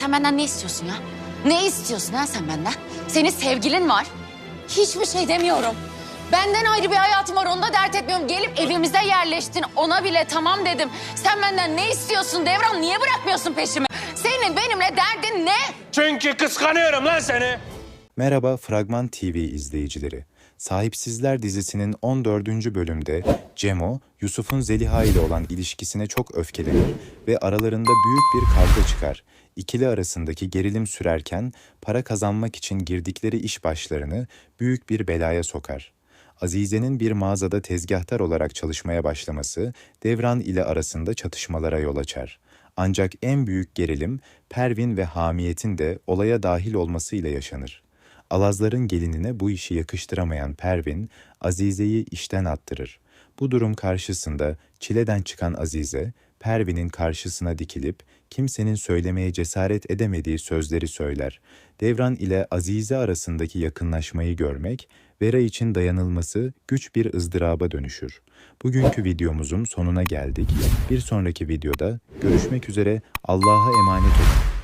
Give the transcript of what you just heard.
Sen benden ne istiyorsun ya? Ne istiyorsun ha sen benden? Senin sevgilin var. Hiçbir şey demiyorum. Benden ayrı bir hayatım var onu da dert etmiyorum. Gelip evimize yerleştin ona bile tamam dedim. Sen benden ne istiyorsun Devran? Niye bırakmıyorsun peşimi? Senin benimle derdin ne? Çünkü kıskanıyorum lan seni. Merhaba Fragman TV izleyicileri. Sahipsizler dizisinin 14. bölümde Cemo, Yusuf'un Zeliha ile olan ilişkisine çok öfkelenir ve aralarında büyük bir kavga çıkar. İkili arasındaki gerilim sürerken para kazanmak için girdikleri iş başlarını büyük bir belaya sokar. Azize'nin bir mağazada tezgahtar olarak çalışmaya başlaması Devran ile arasında çatışmalara yol açar. Ancak en büyük gerilim Pervin ve Hamiyet'in de olaya dahil olmasıyla yaşanır. Alazların gelinine bu işi yakıştıramayan Pervin, Azize'yi işten attırır. Bu durum karşısında çileden çıkan Azize, Pervin'in karşısına dikilip kimsenin söylemeye cesaret edemediği sözleri söyler. Devran ile Azize arasındaki yakınlaşmayı görmek, Vera için dayanılması güç bir ızdıraba dönüşür. Bugünkü videomuzun sonuna geldik. Bir sonraki videoda görüşmek üzere Allah'a emanet olun.